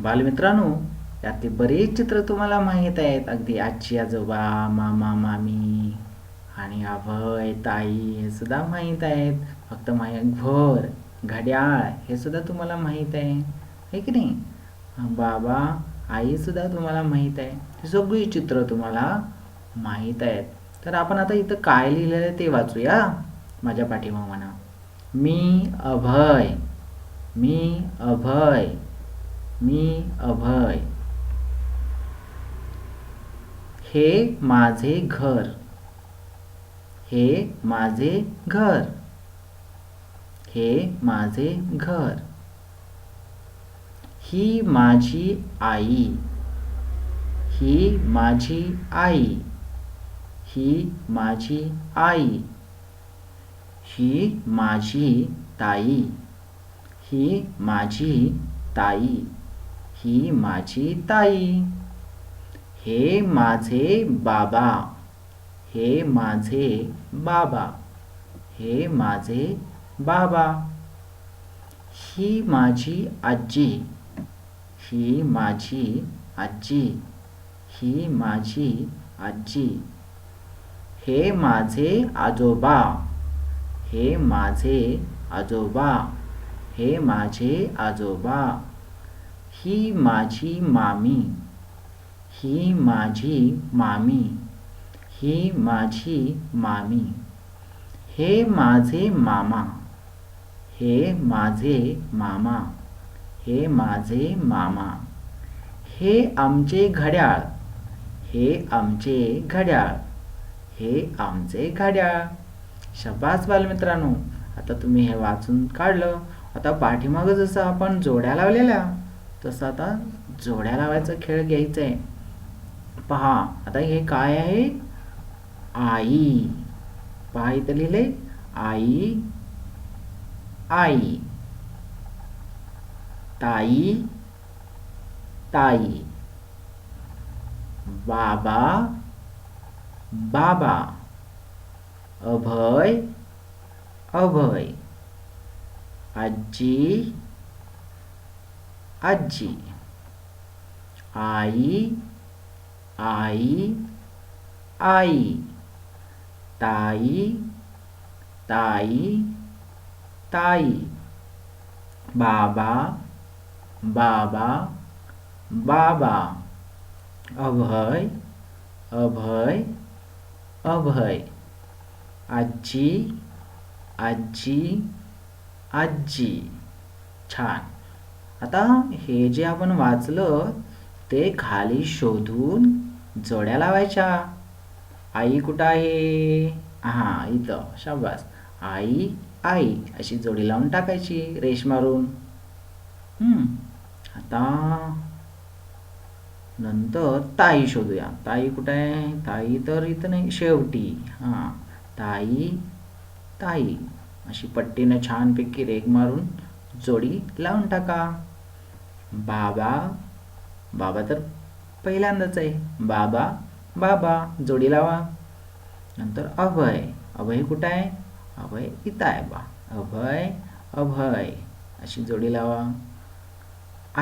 बालमित्रांनो यातले बरेच चित्र तुम्हाला माहीत आहेत. अगदी आजी आजोबा मामा मामी आणि अभय ताई हे सुद्धा माहीत आहेत. फक्त माही घर घड्याळ हे सुद्धा तुम्हाला माहीत आहे. हे की नाही? बाबा आई सुद्धा तुम्हाला माहीत आहे. ही सगळी चित्र तुम्हाला माहीत आहेत. तर आपण आता इथं काय लिहिलेलं आहे ते वाचूया. माझ्या पाठीमा म्हणा. मी अभय. मी अभय. मी अभय. हे माझे घर. हे माझे घर. हे माझे घर. ही माझी आई. ही माझी आई. ही माझी आई. ही माझी ताई. ही माझी ताई. ही माझी ताई. हे माझे बाबा. हे माझे बाबा. हे माझे बाबा. ही माझी आजी ही माझी आजी ही माझी आजी हे माझे आजोबा. हे माझे आजोबा. हे माझे आजोबा. ही माझी मामी ही माझी मामी ही माझी मामी हे माझे मामा हे माझे मामा हे माझे मामा हे आमचे घड्याळ हे आमचे घड्याळ हे आमचे घड्याळ. शब्बास बालमित्रांनो. आता तुम्ही हे वाचून काढलं. आता पाठीमागं जसं आपण जोड्या लावलेल्या तसं आता जोड्या लावायचा खेळ घ्यायचा आहे पहा आता हे काय आहे? आई. पहा इथं लिहिले आई आई. ताई ताई. बाबा बाबा. अभय अभय. आजी आजी आई आई आई ताई ताई ताई बाबा बाबा बाबा अभय अभय अभय आजी आजी आजी छान आता हे जे आपण वाचलं ते खाली शोधून जोड्या लावायच्या. आई कुठं आहे? हां इथं. शाबास. आई आई. अशी जोडी लावून टाकायची रेश मारून. हम्म. आता नंतर ताई शोधूया. ताई कुठं आहे? ताई तर इथं नाही शेवटी. हां. ताई ताई. अशी पट्टीनं छानपैकी रेग मारून जोडी लावून टाका. बाबा बाबा तर पहिल्यांदाच आहे. बाबा बाबा जोडी लावा. नंतर अभय अभय कुठं आहे? अभय इथं आहे बा. अभय अभय. अशी जोडी लावा.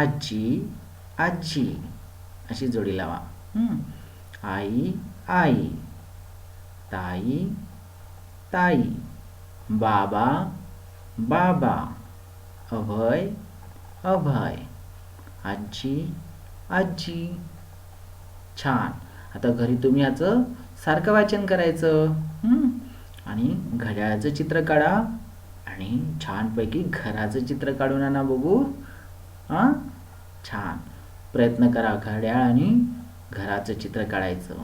आजी आजी. अशी जोडी लावा. आई आई. ताई ताई. बाबा बाबा. अभय अभय. आजी आजी. छान. आता घरी तुम्ही याचं सारखं वाचन करायचं. आणि घड्याळाचं चित्र काढा आणि छानपैकी घराचं चित्र काढून आणा बघू. हां? छान. प्रयत्न करा घड्याळ आणि घराचं चित्र काढायचं.